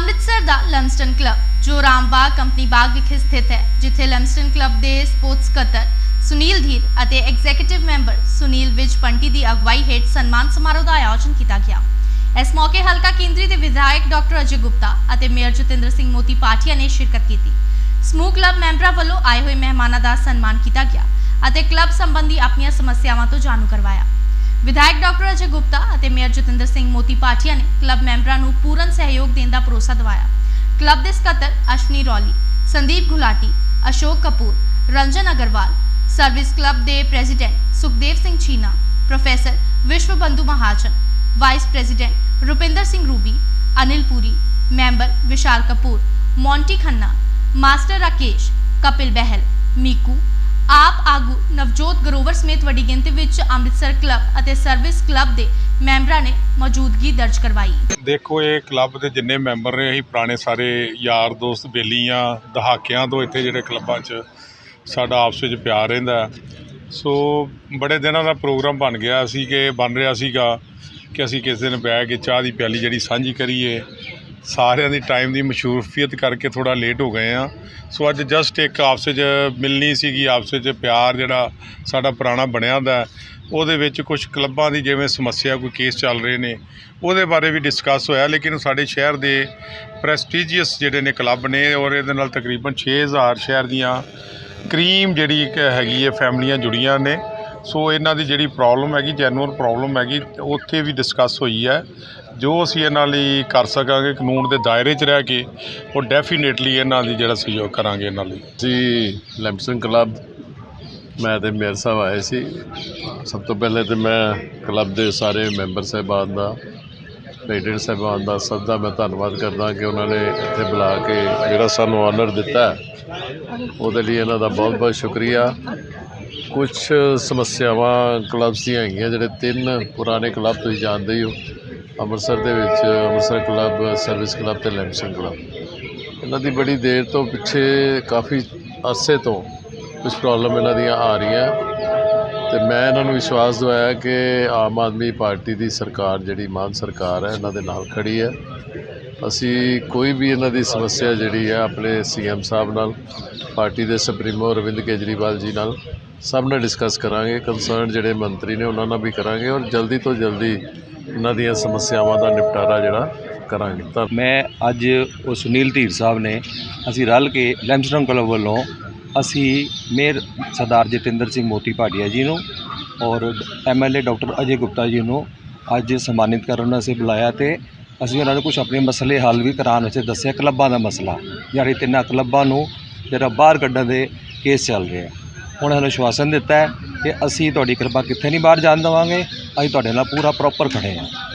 ਅੰਮ੍ਰਿਤਸਰ ਦਾ ਲਮਸਟਨ club, ਜੋ Rambagh company ਬਾਗ ਵਿਖੇ ਸਥਿਤ ਹੈ, ਜਿੱਥੇ ਲਮਸਟਨ ਕਲੱਬ ਦੇ ਸਪੋਰਟਸ ਸਕੱਤਰ ਸੁਨੀਲ ਧੀਰ ਅਤੇ ਐਗਜ਼ੀਕਿਊਟਿਵ ਮੈਂਬਰ ਸੁਨੀਲ ਵਿਜ ਪੰਟੀ ਦੀ ਅਗਵਾਈ ਹੇਠ ਸਨਮਾਨ ਸਮਾਰੋਹ ਦਾ ਆਯੋਜਨ ਕੀਤਾ ਗਿਆ। ਇਸ ਮੌਕੇ ਹਲਕਾ ਕੇਂਦਰੀ ਦੇ ਵਿਧਾਇਕ ਡਾਕਟਰ ਅਜੇ ਗੁਪਤਾ ਅਤੇ ਮੇਅਰ ਜਤਿੰਦਰ ਸਿੰਘ ਮੋਤੀ ਪਾਟਿਆ ਨੇ ਸ਼ਿਰਕਤ ਕੀਤੀ। ਸਮੂਹ ਕਲੱਬ ਮੈਂਬਰਾਂ ਵੱਲੋਂ ਆਏ ਹੋਏ ਮਹਿਮਾਨਾਂ ਦਾ ਸਨਮਾਨ ਕੀਤਾ ਗਿਆ ਅਤੇ ਕਲੱਬ ਸੰਬੰਧੀ ਆਪਣੀਆਂ ਸਮੱਸਿਆਵਾਂ ਤੋਂ ਜਾਣੂ ਕਰਵਾਇਆ। ਵਿਧਾਇਕ ਡਾਕਟਰ ਅਜੇ ਗੁਪਤਾ ਅਤੇ ਮੇਅਰ ਜਤਿੰਦਰ ਸਿੰਘ ਮੋਤੀ ਪਾਠੀਆ ਨੇ ਕਲੱਬ ਮੈਂਬਰਾਂ ਨੂੰ ਪੂਰਨ ਸਹਿਯੋਗ ਦੇਣ ਦਾ ਭਰੋਸਾ ਦਿਵਾਇਆ। ਕਲੱਬ ਦੇ ਸਕੱਤਰ ਅਸ਼ਵਨੀ ਰੌਲੀ, ਸੰਦੀਪ ਗੁਲਾਟੀ, ਅਸ਼ੋਕ ਕਪੂਰ, ਰੰਜਨ ਅਗਰਵਾਲ, ਸਰਵਿਸ ਕਲੱਬ ਦੇ president Sukhdev Singh Cheena professor Vishwa Bandhu Mahajan, vice president Rupinder Singh Ruby, Anil Puri, member Vishal Kapoor, Monty Khanna, master Rakesh, Kapil Behl, Miku AAP ਆਗੂ ਨਵਜੋਤ ਗਰੋਵਰ ਸਮੇਤ ਵੱਡੀ ਗਿਣਤੀ ਵਿੱਚ ਅੰਮ੍ਰਿਤਸਰ ਕਲੱਬ ਅਤੇ ਸਰਵਿਸ ਕਲੱਬ ਦੇ ਮੈਂਬਰਾਂ ਨੇ ਮੌਜੂਦਗੀ ਦਰਜ ਕਰਵਾਈ। ਦੇਖੋ, ਇਹ ਕਲੱਬ ਦੇ ਜਿੰਨੇ ਮੈਂਬਰ ਨੇ, ਅਸੀਂ ਪੁਰਾਣੇ ਸਾਰੇ ਯਾਰ ਦੋਸਤ, ਬੇਲੀਆਂ, ਦਹਾਕਿਆਂ ਤੋਂ ਇੱਥੇ ਜਿਹੜੇ ਕਲੱਬਾਂ 'ਚ ਸਾਡਾ ਆਪਸ ਵਿੱਚ ਪਿਆਰ ਰਹਿੰਦਾ ਸੋ ਬੜੇ ਦਿਨਾਂ ਦਾ ਪ੍ਰੋਗਰਾਮ ਬਣ ਗਿਆ ਸੀ ਕਿ, ਬਣ ਰਿਹਾ ਸੀਗਾ ਕਿ ਅਸੀਂ ਕਿਸੇ ਦਿਨ ਬਹਿ ਕੇ ਚਾਹ ਦੀ ਪਿਆਲੀ ਜਿਹੜੀ ਸਾਂਝੀ ਕਰੀਏ। ਸਾਰਿਆਂ ਦੀ ਟਾਈਮ ਦੀ ਮਸ਼ਹੂਰਫੀਅਤ ਕਰਕੇ ਥੋੜਾ ਲੇਟ ਹੋ ਗਏ ਆ ਸੋ ਅੱਜ ਜਸਟ ਇੱਕ ਆਪਸ 'ਚ ਮਿਲਣੀ ਸੀਗੀ, ਆਪਸੇ 'ਚ ਪਿਆਰ ਜਿਹੜਾ ਸਾਡਾ ਪੁਰਾਣਾ ਬਣਿਆ ਦਾ ਉਹਦੇ ਵਿੱਚ ਕੁਝ ਕਲੱਬਾਂ ਦੀ ਜਿਵੇਂ ਸਮੱਸਿਆ, ਕੋਈ ਕੇਸ ਚੱਲ ਰਹੇ ਨੇ, ਉਹਦੇ ਬਾਰੇ ਵੀ ਡਿਸਕਸ ਹੋਇਆ, ਲੇਕਿਨ ਸਾਡੇ ਸ਼ਹਿਰ ਦੇ ਪ੍ਰੈਸਟੀਜੀਅਸ ਜਿਹੜੇ ਨੇ ਕਲੱਬ ਨੇ, ਔਰ ਇਹਦੇ ਨਾਲ ਤਕਰੀਬਨ 6000 ਸ਼ਹਿਰ ਦੀਆਂ ਕਰੀਮ ਜਿਹੜੀ ਹੈਗੀ ਹੈ, ਫੈਮਲੀਆਂ ਜੁੜੀਆਂ ਨੇ। ਸੋ ਇਹਨਾਂ ਦੀ ਜਿਹੜੀ ਪ੍ਰੋਬਲਮ ਹੈਗੀ ਜੈਨੂਅਲ ਪ੍ਰੋਬਲਮ ਹੈਗੀ ਉੱਥੇ ਵੀ ਡਿਸਕਸ ਹੋਈ ਹੈ। ਜੋ ਅਸੀਂ ਇਹਨਾਂ ਲਈ ਕਰ ਸਕਾਂਗੇ, ਕਾਨੂੰਨ ਦੇ ਦਾਇਰੇ 'ਚ ਰਹਿ ਕੇ, ਉਹ ਡੈਫੀਨੇਟਲੀ ਇਹਨਾਂ ਦੀ ਜਿਹੜਾ ਸਹਿਯੋਗ ਕਰਾਂਗੇ ਇਹਨਾਂ ਲਈ। ਜੀ, ਲੈਂਪਸਨ ਕਲੱਬ, ਮੈਂ ਤੇ ਮੇਅਰ ਸਾਹਿਬ ਆਏ ਸੀ। ਸਭ ਤੋਂ ਪਹਿਲੇ ਤੇ ਮੈਂ ਕਲੱਬ ਦੇ ਸਾਰੇ ਮੈਂਬਰ ਸਾਹਿਬਾਨ ਦਾ ਪ੍ਰੈਜ਼ੀਡੈਂਟ ਸਾਹਿਬਾਨ ਦਾ ਸਭ ਦਾ ਮੈਂ ਧੰਨਵਾਦ ਕਰਦਾ ਕਿ ਉਹਨਾਂ ਨੇ ਇੱਥੇ ਬੁਲਾ ਕੇ ਜਿਹੜਾ ਸਾਨੂੰ ਆਨਰ ਦਿੱਤਾ ਉਹਦੇ ਲਈ ਇਹਨਾਂ ਦਾ ਬਹੁਤ ਬਹੁਤ ਸ਼ੁਕਰੀਆ। ਕੁਝ ਸਮੱਸਿਆਵਾਂ ਕਲੱਬਸ ਦੀਆਂ ਹੈਗੀਆਂ, ਜਿਹੜੇ ਤਿੰਨ ਪੁਰਾਣੇ ਕਲੱਬ ਤੁਸੀਂ ਜਾਣਦੇ ਹੀ ਹੋ। ਅੰਮ੍ਰਿਤਸਰ ਦੇ ਵਿੱਚ ਅੰਮ੍ਰਿਤਸਰ ਕਲੱਬ, ਸਰਵਿਸ ਕਲੱਬ ਤੇ ਲੈਂਪਸਨ ਕਲੱਬ। ਇਹਨਾਂ ਦੀ ਬੜੀ ਦੇਰ ਤੋਂ ਪਿੱਛੇ ਕਾਫੀ ਅਰਸੇ ਤੋਂ ਕੁਝ ਪ੍ਰੋਬਲਮ ਇਹਨਾਂ ਦੀਆਂ ਆ ਰਹੀਆਂ। ਤੇ ਮੈਂ ਇਹਨਾਂ ਨੂੰ ਵਿਸ਼ਵਾਸ ਦਿਵਾਇਆ ਕਿ ਆਮ ਆਦਮੀ ਪਾਰਟੀ ਦੀ ਸਰਕਾਰ, ਜਿਹੜੀ ਮਾਨ ਸਰਕਾਰ ਹੈ, ਇਹਨਾਂ ਦੇ ਨਾਲ ਖੜੀ ਹੈ। ਅਸੀਂ ਕੋਈ ਵੀ ਇਹਨਾਂ ਦੀ ਸਮੱਸਿਆ ਜਿਹੜੀ ਹੈ, ਆਪਣੇ ਸੀਐਮ ਸਾਹਿਬ ਨਾਲ, ਪਾਰਟੀ ਦੇ ਸੁਪਰੀਮੋ ਅਰਵਿੰਦ ਕੇਜਰੀਵਾਲ ਜੀ ਨਾਲ ਸਭ ਨਾਲ ਡਿਸਕਸ ਕਰਾਂਗੇ ਕੰਸਰਨ ਜਿਹੜੇ ਮੰਤਰੀ ਨੇ ਉਹਨਾਂ ਨਾਲ ਵੀ ਕਰਾਂਗੇ ਔਰ ਜਲਦੀ ਤੋਂ ਜਲਦੀ ਉਹਨਾਂ ਦੀਆਂ ਸਮੱਸਿਆਵਾਂ ਦਾ ਨਿਪਟਾਰਾ ਜਿਹੜਾ ਕਰਾਂਗੇ। ਤਾਂ ਮੈਂ ਅੱਜ ਉਹ ਸੁਨੀਲ ਧੀਰ ਸਾਹਿਬ ਨੇ ਅਸੀਂ ਰਲ ਕੇ ਲੈਂਸਟਨ ਕਲੱਬ ਵੱਲੋਂ ਅਸੀਂ ਮੇਅਰ ਸਰਦਾਰ ਜਤਿੰਦਰ ਸਿੰਘ ਮੋਤੀ ਭਾਟੀਆ ਜੀ ਨੂੰ ਔਰ ਐਮਐਲਏ ਡਾਕਟਰ ਅਜੇ ਗੁਪਤਾ ਜੀ ਨੂੰ ਅੱਜ ਸਨਮਾਨਿਤ ਕਰਨ ਅਸੀਂ ਬੁਲਾਇਆ ਤੇ ਅਸੀਂ ਉਹਨਾਂ ਨੂੰ ਕੁਝ ਆਪਣੇ ਮਸਲੇ ਹੱਲ ਵੀ ਕਰਾਉਣ ਵਾਸਤੇ ਦੱਸਿਆ। ਕਲੱਬਾਂ ਦਾ ਮਸਲਾ, ਯਾਨੀ ਤਿੰਨਾਂ ਕਲੱਬਾਂ ਨੂੰ ਜਿਹੜਾ ਬਾਹਰ ਕੱਢਣ ਦੇ ਕੇਸ ਚੱਲ ਰਹੇ ਆ। ਹੁਣ ਸਾਨੂੰ ਆਸ਼ਵਾਸਨ ਦਿੱਤਾ ਹੈ ਕਿ ਅਸੀਂ ਤੁਹਾਡੀ ਕਿਰਪਾ ਕਿੱਥੇ ਨਹੀਂ ਬਾਹਰ ਜਾਣ ਦੇਵਾਂਗੇ, ਅਸੀਂ ਤੁਹਾਡੇ ਨਾਲ ਪੂਰਾ ਪ੍ਰੋਪਰ ਖੜ੍ਹੇ ਹਾਂ।